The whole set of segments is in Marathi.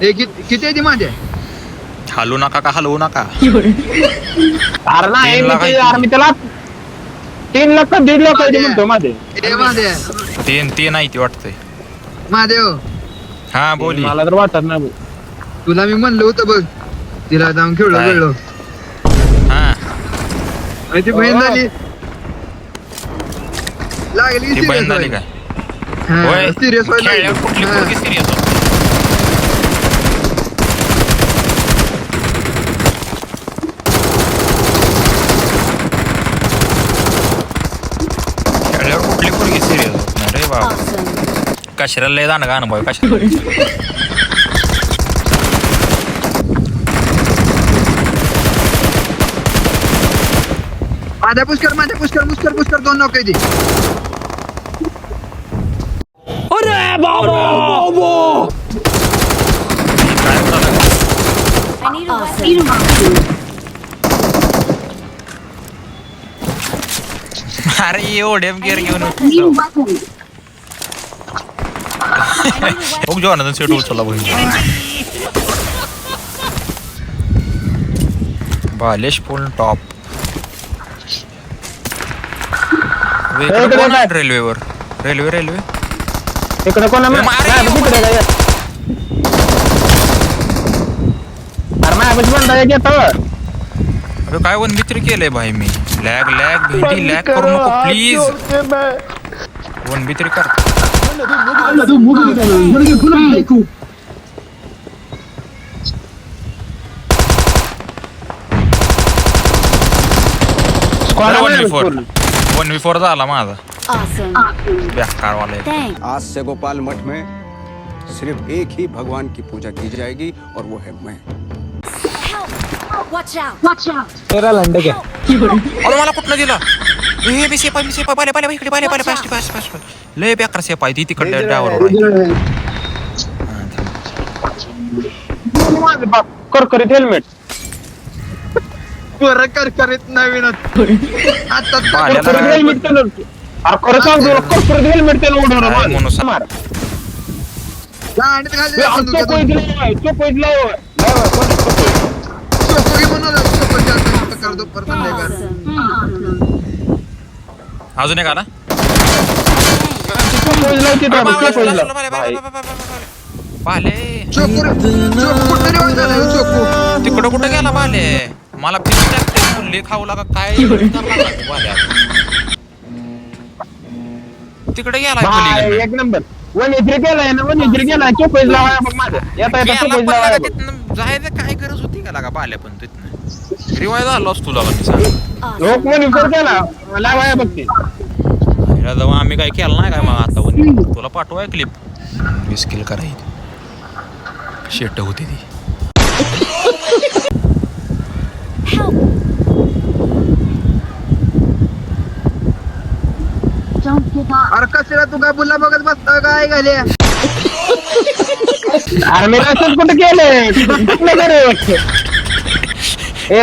हे किती किती आहे ती माझ्या हलवू नका का हलवू नका? अरे नाही तीन मी ते- अरे त्याला तीन लाख का दीड लाख आहे म्हणतो माझे. हे माझ्या तीन तीन आहे ती वाटतंय. महादेव हा. बोली. मला तर वाटत नाही भाऊ. तुला मी म्हणलं होतं बघ. तिला जाऊन खेळलो काय? खेळलो हा. आणि ती बहीण झाली. लागली ती बहीण झाली काय? होय. सिरियस खेळल्यावर कुठली पोरगी सिरियस होत? काशिराला लय जाणं का अनुभव काशिरा माझ्या पुष्कर माझ्या पुष्कर पुष्कर पुष्कर दोन नौके दे. अरे बाबा! अरे एवढे गेअर घेऊन 공격하는 쇠로 잘라보인다 बा लेश पुल टॉप इकडे कोण आहे रेल्वेवर रेल्वे रेल्वे इकडे कोण आहे तिकडे काय अरे माझ्या पण दया अरे काय वन मित्र केलंय भाई मी लैग लैग भेटी लैग करू नको प्लीज़ वन मित्र कर one v four one v four झाला माझा Awesome. बेकारवाला Thanks. आज से गोपाल मठ में सिर्फ एक ही भगवान की पूजा की जाएगी और वो है मैं Watch out. Watch out. तेरा लंडे घ्या अरे मला कुठनं दिला ए बी सेफ आहे मी सेफ आहे पाले पाले इकडे पाले लय बेकार सेफ आहे ती तिकडे ड्रायव्हर बाप करकरीत हेल्मेट बरं करकरीत आता हेल्मेट केलं अरे खरं सांगतो करकरीत हेल्मेट केलं उडवलं मार चोपईत लाव अजून एक आला? पाले तिकडं कुठं गेला पाले मला पिस्टॅक खाऊ लागा काय तिकडे गेला एक नंबर. वन गेलाय ना वन गेलाय लावाय जायचं काय गरज होती का लागा पाल्या पण तिथनं? रिवाय झाला असतो तुला सांग लोकमन विचार केला. मला वाया बघते. आम्ही काय केलं नाही काय मग आता? तुला पाठवाय क्लिप मी स्किल करायची. शेट होती ती. Don't give up. अरे कचरा तू काय बुला बघत बसता काय झाले अरे मी कुठे केले ए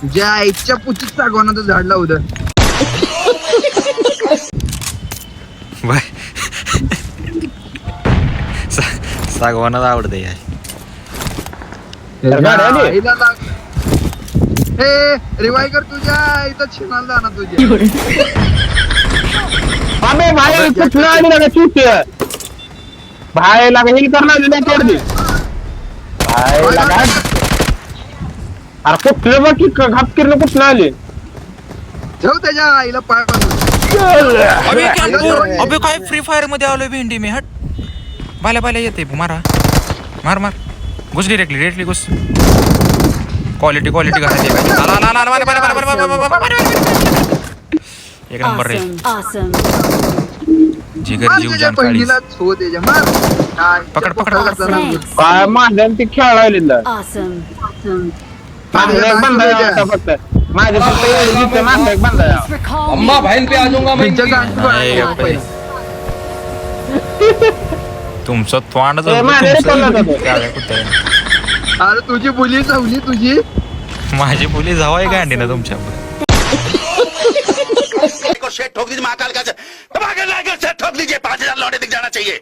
तुझ्या आईच्या पुचीत सागवानाचं झाड लावलं बाय. सागवानच आवडते यार. तर गाडी आली. आईला लाग हे रिवाय कर तुझ्या आईचं छिनाला जाणार तुझ्या. अबे भाई कुठलं आली ना चूक भाई लागा हिल करणार नाही तोड दे भाई लागा अरे कुठलं बघ की घापकीरनं कुठलं आली ठेव त्याच्या आईला पाय. अबे कॅन्पूर. अबे काय फ्री फायर मध्ये आलोय भेंडी मी हट बाल्या बाल्या येते मारा मार मार घुस डिरेक्टली डिरेक्टली घुस क्वालिटी क्वालिटी घालायची पाहिजे. आला, आला, आला, आला, बाल्या, बाल्या, बाल्या, बाल्या, बाल्या, बाल्या, बाल्या, बाल्या. एक नंबर रे Awesome. Awesome. जिगर जीव जान काळीज बहिणीला छो त्याच्या मार पकड, पकड, पकड. Thanks. काय माझ्या ती खेळ लागली Awesome. Awesome. माझं एक बंद आहे आता फक्त. माझे फक्त एवढी जिथे माझं एक बंद आहे. Please recall अम्मा. बहन पे आ जाऊंगा मैं इनकी। नाही, बापरे. तुमचं तोंड ए, माझ्या रे पडलं होतं. अरे तुझी मुली चावली तुझी? माझी मुली जावाय गांडी ना तुमच्या को शेट ठोक दीजिए महाकाल का? से ठोक दीजिए पांच हजार लौटे दिख जाना चाहिए